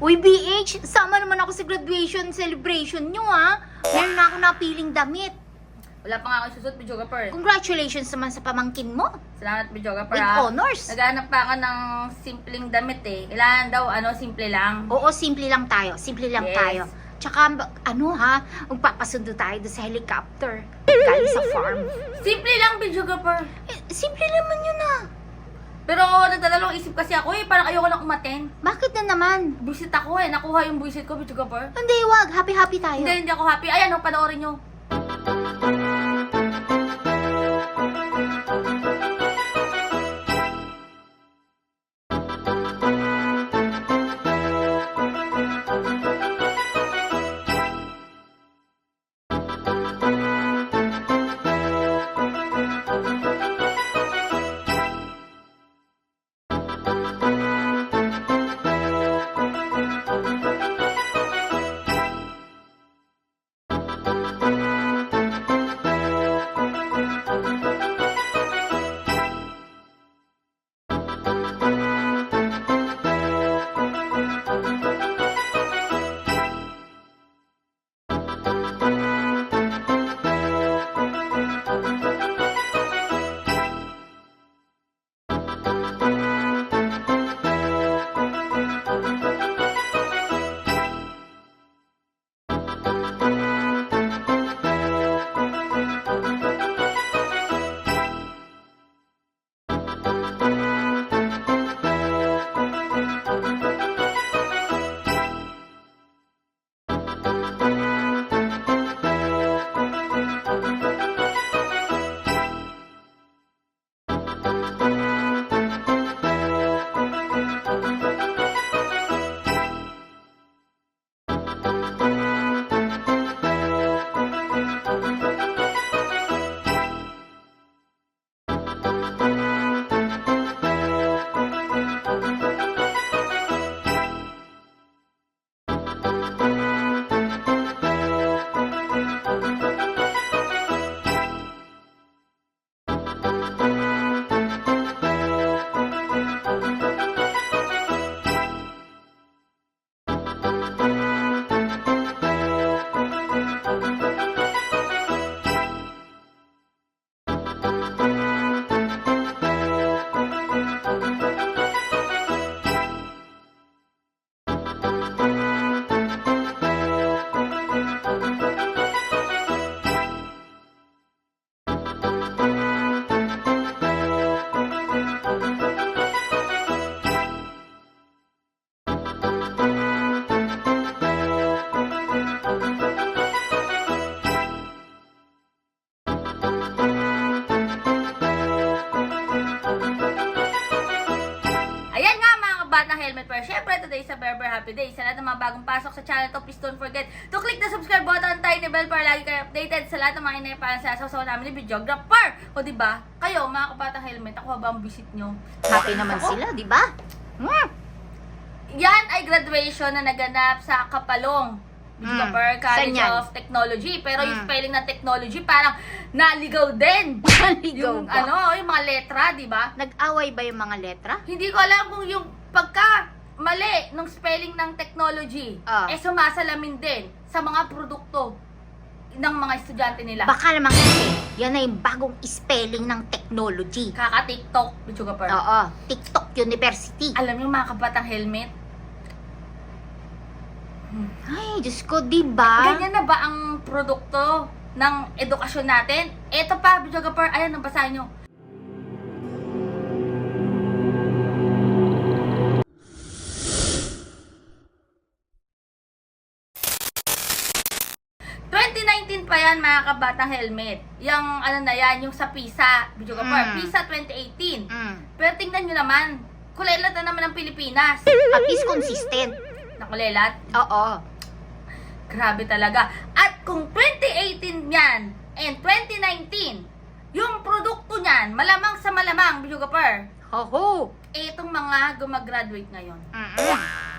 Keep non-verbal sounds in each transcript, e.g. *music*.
Uy, BH, sama naman ako sa graduation celebration nyo, ha? Meron na ako napiling damit. Wala pa nga ako susot, videographer. Congratulations naman sa pamangkin mo. Salamat, videographer. With ah. honors. Naghanap pa ako ng simpleng damit eh. Kailangan daw, ano, simple lang. Oo, simple lang tayo. Simple lang Yes. tayo. Tsaka, ano ha, magpapasundo tayo doon sa helicopter. Galing sa farm. Simple lang, videographer. Eh, simple naman yun ah. Pero nagdadalawang isip kasi ako eh. Parang ayoko lang umaten. Bakit na naman? Buisit ako eh. Nakuha yung buisit ko, videographer. Hindi, wag. Happy-happy tayo. Hindi, hindi ako happy. Ayan, oh, panoorin nyo. A Berber Happy Day. Sa lahat ng mga bagong pasok sa channel to, please don't forget to click the subscribe button, tiny bell para lagi kayo updated sa lahat ng mga inayaparan sa sasaw namin ni videographer. O di ba? Kayo mga kabatang helmet, ako ba ang visit nyo? Happy naman Ako? sila, di ba? Hmm. Yan ay graduation na naganap sa Kapalong. Videographer Mm. College Saan yan? of Technology. Pero yung Mm. spelling ng technology parang naligaw din. *laughs* Naligaw yung ba? ano, yung mga letra, di ba? Nag-away ba yung mga letra? Hindi ko alam kung yung pagka mali ng spelling ng technology, Ah. eh sumasalamin din sa mga produkto ng mga estudyante nila. Baka naman kasi, yan na yung bagong spelling ng technology. Kaka-TikTok, Bichuga Per. Oo, TikTok University. Alam niyo mga kabatang helmet? Ay, Diyos ko, di ba? Ganyan na ba ang produkto ng edukasyon natin? Ito pa, Bichuga Per, ayan, nabasahin nyo. Yan mga kabatang helmet. Yung ano na yan, yung sa PISA, video ka Mm. PISA 2018. Mm. Pero tingnan nyo naman, kulelat na naman ang Pilipinas. At least consistent. Nakulelat? Oo. Grabe talaga. At kung 2018 yan and 2019, yung produkto niyan, malamang sa malamang, Bilugaper, Ho-ho. etong mga gumagraduate ngayon. Mm-mm.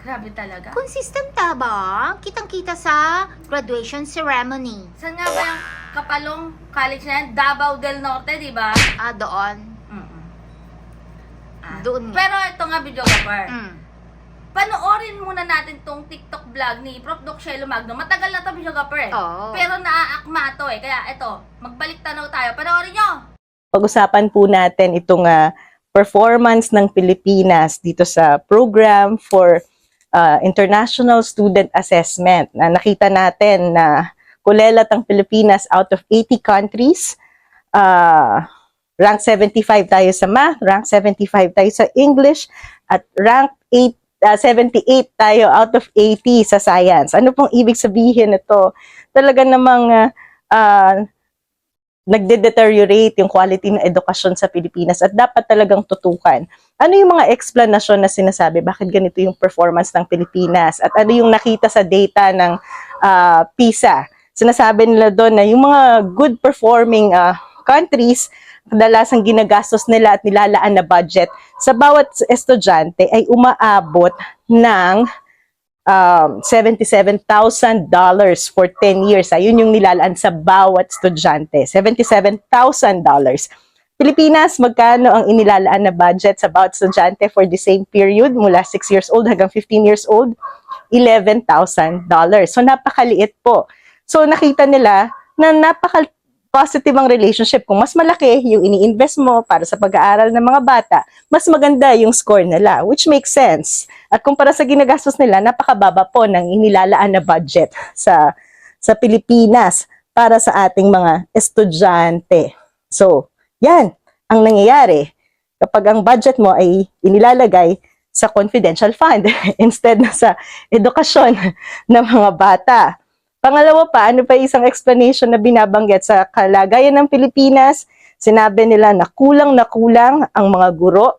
Grabe talaga. Consistent ta ba? Kitang-kita sa graduation ceremony. Saan nga ba yung Kapalong College na yan? Davao del Norte, di ba? Ah, doon. Mm-mm. Ah. Doon. Pero ito nga, Bilugaper, Mm. panoorin muna natin tong TikTok vlog ni Prof. Doc Shelo Magno. Matagal na to, Bishogapper eh. Oo. Pero naaakma to eh. Kaya ito, magbalik tanaw tayo. Panoorin nyo! pag-usapan po natin itong ah, performance ng Pilipinas dito sa program for ah, International Student Assessment. Na nakita natin na kulelat ang Pilipinas out of 80 countries. Ah, rank 75 tayo sa math, rank 75 tayo sa English, at rank 8 ah, 78 tayo out of 80 sa science. Ano pong ibig sabihin nito? Talaga namang ah, ah, nagde-deteriorate yung quality ng edukasyon sa Pilipinas at dapat talagang tutukan. Ano yung mga explanation na sinasabi? Bakit ganito yung performance ng Pilipinas? At ano yung nakita sa data ng ah, PISA? Sinasabi nila doon na yung mga good performing ah, countries, kadalasang ginagastos nila at nilalaan na budget sa bawat estudyante ay umaabot ng um, $77,000 for 10 years. Ayun yung nilalaan sa bawat estudyante. $77,000. Pilipinas, magkano ang inilalaan na budget sa bawat estudyante for the same period mula 6 years old hanggang 15 years old? $11,000. So, napakaliit po. So, nakita nila na napaka positive ang relationship. Kung mas malaki yung ini-invest mo para sa pag-aaral ng mga bata, mas maganda yung score nila, which makes sense. At kumpara sa ginagastos nila, napakababa po ng inilalaan na budget sa sa Pilipinas para sa ating mga estudyante. So, yan ang nangyayari kapag ang budget mo ay inilalagay sa confidential fund *laughs* instead na sa edukasyon *laughs* ng mga bata. Pangalawa pa, ano pa isang explanation na binabanggit sa kalagayan ng Pilipinas? Sinabi nila na kulang na kulang ang mga guro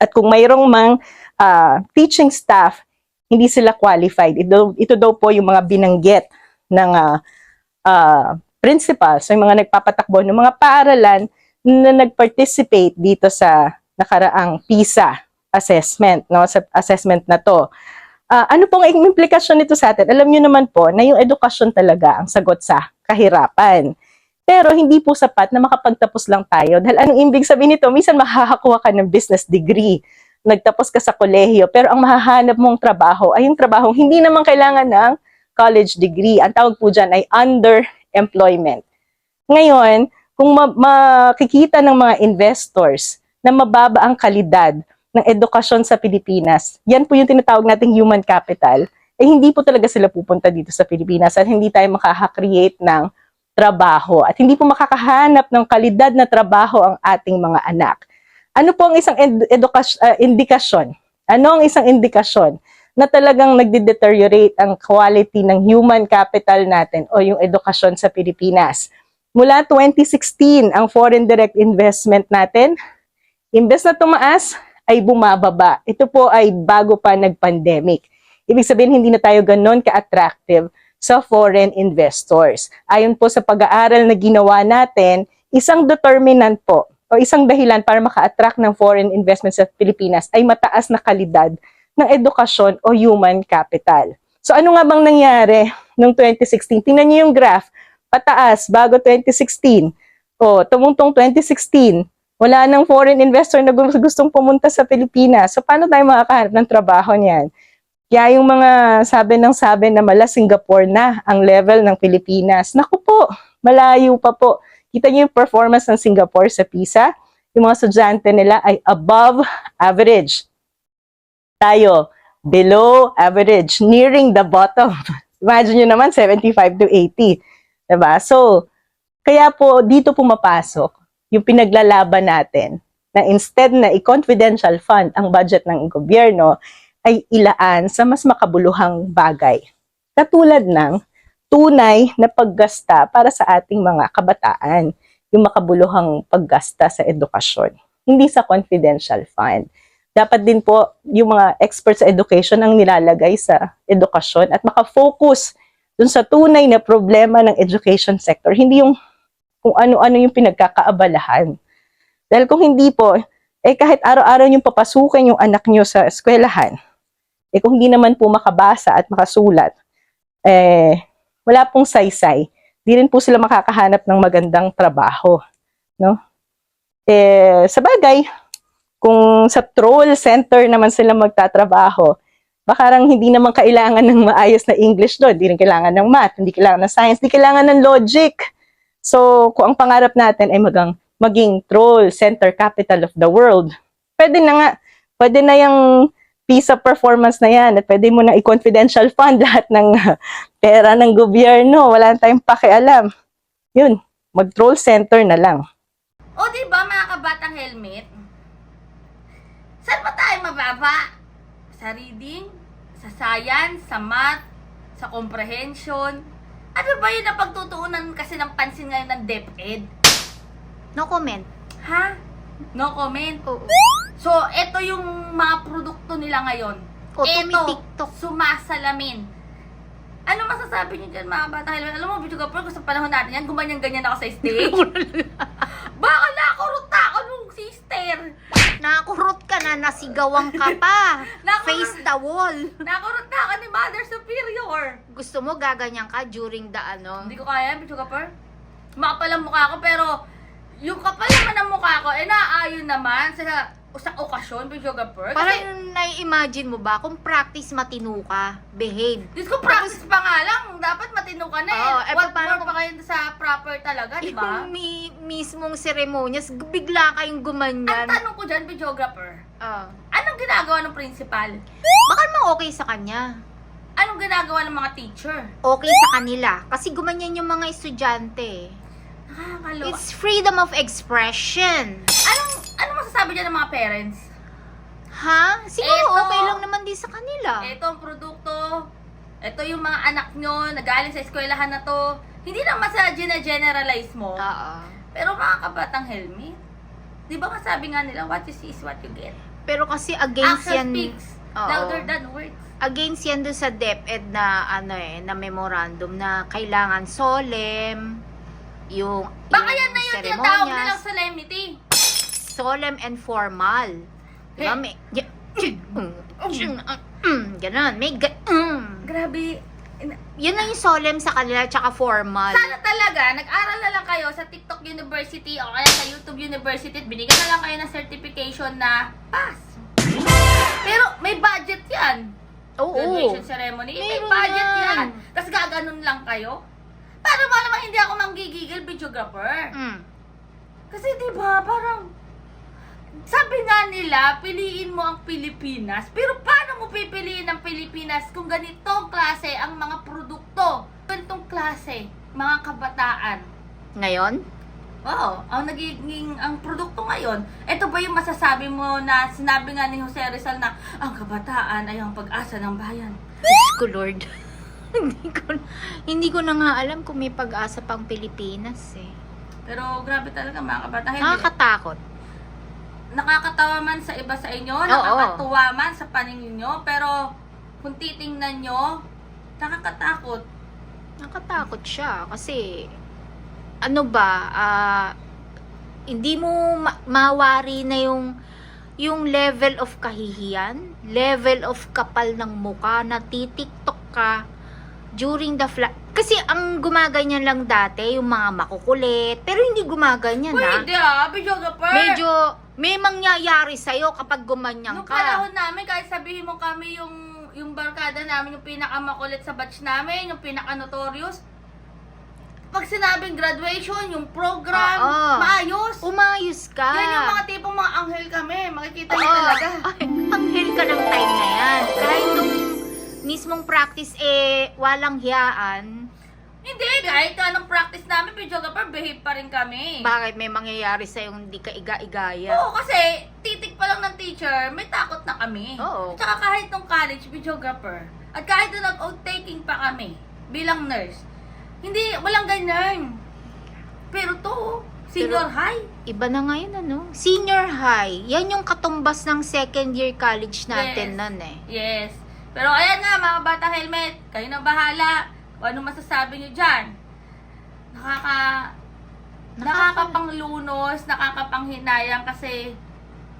at kung mayroong mang ah, teaching staff, hindi sila qualified. Ito, ito daw po yung mga binanggit ng ah, ah, principals, yung mga nagpapatakbo ng mga paaralan na nag-participate dito sa nakaraang PISA assessment, no, sa assessment na to. Ah, ano pong implikasyon nito sa atin? Alam niyo naman po na yung edukasyon talaga ang sagot sa kahirapan. Pero hindi po sapat na makapagtapos lang tayo. Dahil anong ibig sabihin nito? Minsan makakakuha ka ng business degree. Nagtapos ka sa kolehiyo. Pero ang mahahanap mong trabaho ay yung trabaho hindi naman kailangan ng college degree. Ang tawag po dyan ay underemployment. Ngayon, kung ma- makikita ng mga investors na mababa ang kalidad ng edukasyon sa Pilipinas, yan po yung tinatawag nating human capital, eh hindi po talaga sila pupunta dito sa Pilipinas at hindi tayo makaka-create ng trabaho at hindi po makakahanap ng kalidad na trabaho ang ating mga anak. Ano po ang isang ed- edukas- ah, indikasyon? Ano ang isang indikasyon na talagang nagde-deteriorate ang quality ng human capital natin o yung edukasyon sa Pilipinas? Mula 2016, ang foreign direct investment natin, imbes na tumaas, ay bumababa. Ito po ay bago pa nag-pandemic. Ibig sabihin, hindi na tayo ganon ka-attractive sa foreign investors. Ayon po sa pag-aaral na ginawa natin, isang determinant po o isang dahilan para maka-attract ng foreign investment sa Pilipinas ay mataas na kalidad ng edukasyon o human capital. So ano nga bang nangyari noong 2016? Tingnan niyo yung graph. Pataas bago 2016. O, tumungtong 2016. Wala nang foreign investor na gu- gustong pumunta sa Pilipinas. So paano tayo makakahanap ng trabaho niyan? Kaya yung mga sabi ng sabi na mala Singapore na ang level ng Pilipinas. Naku po, malayo pa po. Kita niyo yung performance ng Singapore sa PISA. Yung mga estudyante nila ay above average. Tayo, below average, nearing the bottom. *laughs* Imagine nyo naman, 75 to 80. Diba? So, kaya po dito pumapasok yung pinaglalaban natin na instead na i-confidential fund ang budget ng gobyerno, ay ilaan sa mas makabuluhang bagay. Katulad ng tunay na paggasta para sa ating mga kabataan, yung makabuluhang paggasta sa edukasyon, hindi sa confidential fund. Dapat din po yung mga experts sa education ang nilalagay sa edukasyon at makafocus dun sa tunay na problema ng education sector, hindi yung kung ano-ano yung pinagkakaabalahan. Dahil kung hindi po, eh kahit araw-araw yung papasukin yung anak nyo sa eskwelahan, eh kung hindi naman po makabasa at makasulat, eh wala pong saysay. Di rin po sila makakahanap ng magandang trabaho. No? Eh, sa bagay, kung sa troll center naman sila magtatrabaho, baka rang hindi naman kailangan ng maayos na English doon, hindi rin kailangan ng math, hindi kailangan ng science, hindi kailangan ng logic. So, kung ang pangarap natin ay magang, maging troll center capital of the world, pwede na nga, pwede na yung piece of performance na yan at pwede mo na i-confidential fund *laughs* lahat ng pera ng gobyerno. Wala na tayong pakialam. Yun, mag-troll center na lang. O di ba mga kabatang helmet? Saan ba tayo mababa? Sa reading? Sa science? Sa math? Sa comprehension? Ano ba yun na pagtutuunan kasi ng pansin ngayon ng DepEd? No comment. Ha? No comment. Oo. So, ito yung mga produkto nila ngayon. O, Ito, tumitiktok. sumasalamin. Ano masasabi niyo dyan mga bata? Alam mo, video ka kung sa panahon natin yan, gumanyan-ganyan ako sa stage. *laughs* Baka nakurot na ako nung sister. Nakurot ka na, nasigawang ka pa. *laughs* Nakurot- Face the wall. Nakurot na ako ni Mother Superior. Gusto mo gaganyan ka during the ano? Hindi ko kaya, video ka Makapal ang mukha ko, pero yung kapal naman ang mukha ko, eh naaayon naman sa sa okasyon, ka Kasi, Parang nai-imagine mo ba kung practice matino ka, behave. Diyos ko, practice pa nga lang. Dapat matino ka na eh. Oo, eh, What paano more pa kayo sa proper talaga, di ba? *laughs* Yung mi- mismong seremonyas, bigla kayong Ang gumanyan. tanong ko dyan, videographer, Ah. anong ginagawa ng principal? baka naman okay sa kanya. Anong ginagawa ng mga teacher? Okay sa kanila. Kasi gumanyan yung mga estudyante. Nakakaloka. It's freedom of expression. Anong, anong masasabi dyan ng mga parents? Ha? Siguro Eto. okay lang naman din sa kanila. Ito ang produkto, ito yung mga anak nyo, nagaling sa eskwelahan na to. Hindi naman sa generalize mo. Oo. Pero mga kabatang helmet, di ba nga sabi nga nila, what you see is what you get. Pero kasi against Action yan, speaks Oo. louder than words. against yan doon sa DepEd na ano eh, na memorandum na kailangan solemn, yung, Baka yung yan na yung tinatawag nilang seremonyas, solemnity. solemn and formal. Diba? Eh. May, y- Ganon. May, ga-. Grabe. Yun na yung solemn sa kanila, tsaka formal. Sana talaga, nag-aral na lang kayo sa TikTok University o kaya sa YouTube University at binigyan na lang kayo ng certification na pass. Pero may budget yan. Oo. Graduation ceremony, may Meron budget yan. yan. Tapos gaganon lang kayo. Paano ba naman hindi ako manggigigil videographer? Mm. Kasi di ba parang sabi nga nila, piliin mo ang Pilipinas. Pero paano mo pipiliin ang Pilipinas kung ganitong klase ang mga produkto? Ganitong klase, mga kabataan. Ngayon? Oo, ang nagiging ang produkto ngayon. Ito ba yung masasabi mo na sinabi nga ni Jose Rizal na ang kabataan ay ang pag-asa ng bayan? Diyos ko, Lord. *laughs* hindi ko hindi ko na nga alam kung may pag-asa pang Pilipinas eh. Pero grabe talaga mga kabataan. Hindi- Nakakatakot. nakakatawa man sa iba sa inyo, nakakatuwa man sa paningin nyo, pero kung titingnan nyo, nakakatakot. Nakatakot siya kasi ano ba, ah, hindi mo ma- mawari na yung yung level of kahihiyan, level of kapal ng muka na titiktok ka during the fla- kasi ang gumaganyan lang dati yung mga makukulit pero hindi gumaganyan na Pwede ah, videographer. medyo may mangyayari sa'yo kapag gumanyan Nung ka panahon namin, kahit sabihin mo kami yung yung barkada namin, yung pinakamakulit sa batch namin, yung pinaka-notorious, pag sinabing graduation, yung program, Oo. maayos. umayos ka Yan yung mga tipong mga anghel kami. Makikita niyo Oo. talaga. *laughs* Ay, anghel ka ng time na yan. Kahit nung mismong practice, eh, walang hiyaan, Hindi, kahit anong practice namin, videographer, behave pa rin kami. bakit may mangyayari sa yung hindi ka iga-igaya? Oo, kasi titik pa lang ng teacher, may takot na kami. Oo. Tsaka kahit nung college videographer, at kahit nung nag-taking pa kami bilang nurse, hindi, walang ganyan. Pero to, senior Pero- high. Iba na ngayon, ano? Senior high. Yan yung katumbas ng second year college Yes. natin nun eh. Yes. Pero ayan nga, mga bata helmet, kayo na bahala. Kung ano masasabi nyo dyan. Nakaka... Nakaka- Nakakapanglunos, nakakapanghinayang kasi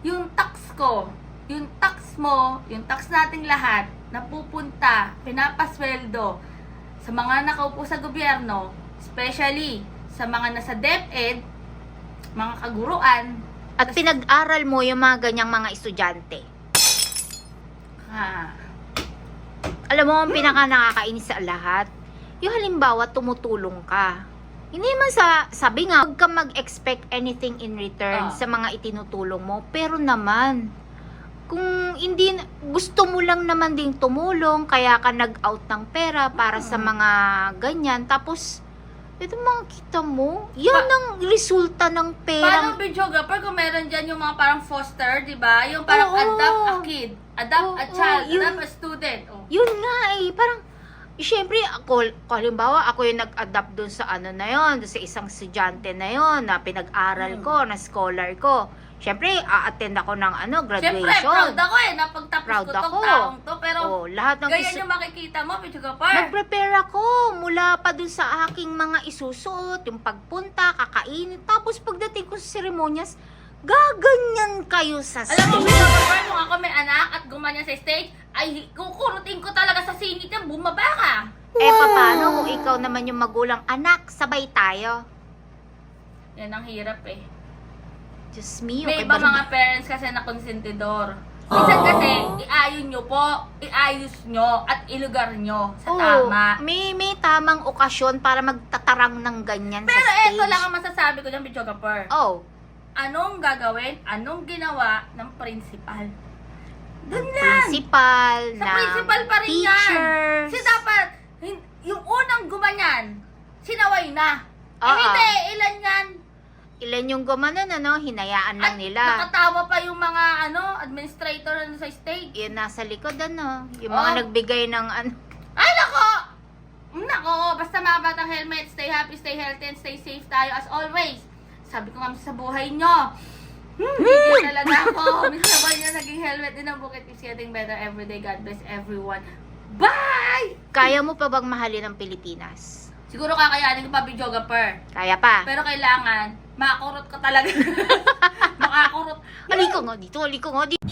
yung tax ko, yung tax mo, yung tax nating lahat, napupunta, pinapasweldo sa mga nakaupo sa gobyerno, especially sa mga nasa DepEd, mga kaguruan, At pinag-aral mo yung mga ganyang mga estudyante. ha, alam mo, ang pinaka nakakainis sa lahat, yung halimbawa, tumutulong ka. Hindi man sa, sabi nga, huwag ka mag-expect anything in return Ah. sa mga itinutulong mo. Pero naman, kung hindi, gusto mo lang naman ding tumulong, kaya ka nag-out ng pera para sa Mm. mga ganyan. Tapos, ito mga kita mo, yan ang resulta ng Paano perang videographer kung meron dyan yung mga parang foster, di ba? Yung parang Oo. adopt a kid, adopt a Oo, child, yun. adopt a student. Oh. Yun nga eh, parang, Siyempre, ako, halimbawa, ako yung nag-adapt dun sa ano na yon, sa isang estudyante na yon na pinag-aral Hmm. ko, na scholar ko. Siyempre, a-attend ako ng ano, Siyempre, graduation. proud ako eh, napagtapos Proud ko tong ako. taong to. Pero, oh, lahat ng ganyan isu- yung makikita mo, videographer. Nag-prepare ako mula pa dun sa aking mga isusuot, yung pagpunta, kakainin, tapos pagdating ko sa seremonyas, gaganyan kayo sa Alam mo, stage. videographer, kung ako may anak at gumanyan sa stage, ay kukurutin ko talaga sa singit yan, bumaba ka. Eh, paano kung ikaw naman yung magulang, anak, sabay tayo. Yan ang hirap eh. Diyos me, May okay iba ba mga parents kasi na konsentidor. Minsan kasi, iayon nyo po, iayos nyo, at ilugar nyo sa tama. May, may tamang okasyon para magtatarang ng ganyan Pero sa stage. eto lang ang masasabi ko dyan, videographer. Oh, Anong gagawin, anong ginawa ng principal? Doon lang. principal, Sa ng principal pa rin yan. teachers. Kasi dapat, hin- yung unang gumanyan, sinaway na. Eh Oo. hindi, ilan yan? Ilan yung gumanon, ano, hinayaan lang At nila. nakatawa pa yung mga ano administrator ano, sa stage. Yun, nasa likod, ano, yung mga nagbigay ng, ano, Ay, nako! Nako, basta mga batang helmet, stay happy, stay healthy, and stay safe tayo as always. Sabi ko nga sa buhay nyo. Hmm, hindi talaga ako. *laughs* Miss na ba nyo naging helmet din ang bukit is getting better every day. God bless everyone. Bye! kaya mo pa bang mahalin ang Pilipinas? Siguro kakayanin ko pa videographer. Kaya pa. Pero kailangan, makakurot ka talaga. *laughs* Makakurot. Aliko nga dito, aliko nga dito.